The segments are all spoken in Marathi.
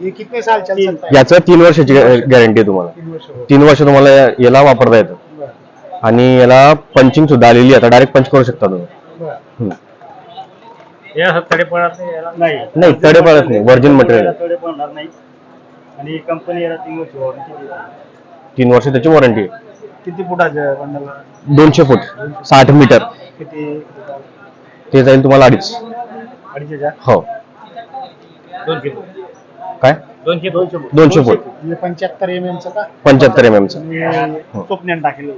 ये कितने साल चल सकता है? याचं तीन वर्षाची गॅरंटी आहे तुम्हाला. तीन वर्ष हो. तीन वर्ष तुम्हाला या- याला वापरता येतं. बरं, आणि याला पंचिंग सुद्धा आलेली आहे. आता डायरेक्ट पंच करू शकता तुम्ही. बरं. हम्म. या सत्तडे पडत नाही याला नाही. नाही तडे पडत नाही. व्हर्जिन मटेरियल याला तडे पडणार नाही. आणि कंपनी याला तीन वर्ष warranty देते. तीन वर्ष त्याची वॉरंटी आहे. किती फुटाचं बंडल? दोनशे फूट. साठ मीटर. किती? ते जाईल तुम्हाला अडीच. अडीच हजार हो. दोनशे फूट. काय? दोनशे दोनशे फूट. दोनशे फूट. म्हणजे पंच्याहत्तर एम एमचं का? पंच्याहत्तर एम एमचं आणि हो. स्वप्न्यान टाकेल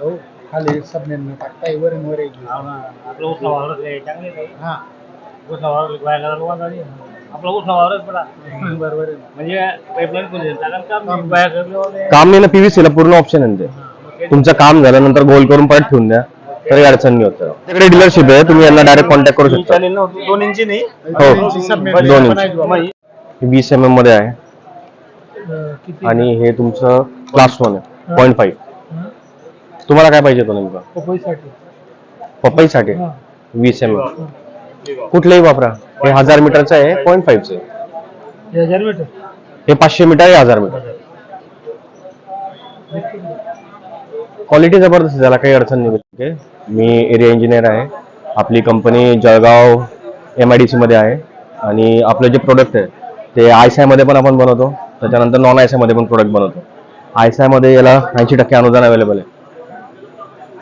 हो. खाली सबनेन टाकताय वरून वर एक हो ना. आपलं उष्ण वावरत आहे चांगले नाही हा. उष्ण वावरत बाहेर घालायला वाद आली. आपलं उष्ण वावरत पडा. बरोबर आहे. म्हणजे काम बाहेर घालवलं काम नाही ना पीव्हीसी ला पूर्ण ऑप्शन आहे ना ते तुमचं काम झाल्यानंतर गोल करून परत ठेवून द्या. तरी अडचण नाही होत त्याकडे डीलरशिप आहे तुम्ही यांना डायरेक्ट कॉन्टॅक्ट करू शकता. दोन इंची नाही हो. दोन इंची. वीस एम एममध्ये आहे. आणि हे तुमचं क्लास वन आहे. पॉईंट फाईव्ह तुम्हाला काय पाहिजे तो नेमका? पपईसाठी हा. वीस एम एम कुठलंही वापरा. हे हजार मीटरचं आहे पॉईंट फाईव्हचं आहे. हे मीटर? हे पाचशे मीटर आहे हजार मीटर. क्वालिटी जबरदस्त आहे. त्याला काही अडचण नाही ओके मी एरिया इंजिनियर आहे. आपली company Jalgaon M I D मध्ये आहे. आणि आपलं जे प्रोडक्ट आहे ते आयमध्ये पण आपण बनवतो. त्याच्यानंतर नॉन आयमध्ये पण प्रोडक्ट बनवतो. आयमध्ये याला ऐंशी टक्के अनुदान अवेलेबल आहे.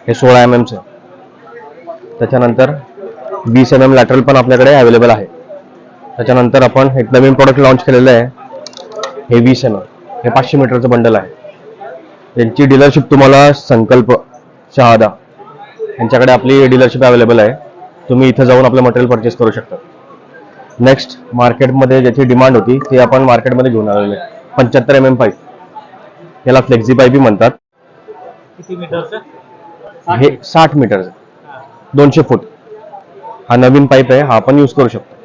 हे सोळा एम एमचं त्याच्यानंतर वीस एम एम लॅटरल पण आपल्याकडे अवेलेबल आहे. त्याच्यानंतर आपण एक नवीन प्रोडक्ट लॉन्च केलेलं आहे. हे वीस एम एम हे पाचशे मीटरचं बंडल आहे. यांची डीलरशिप तुम्हाला संकल्प शहादा. यांच्याकडे आपली डीलरशिप अवेलेबल आहे. तुम्ही इथं जाऊन आपलं मटेरियल परचेस करू शकता. नेक्स्ट मार्केटमध्ये ज्याची डिमांड होती ती आपण मार्केटमध्ये घेऊन आलेले पंच्याहत्तर एम एम पाईप याला फ्लेक्झी पाईपही म्हणतात. हे साठ मीटर दोनशे फूट. हा नवीन पाईप आहे हा आपण यूज करू शकतो.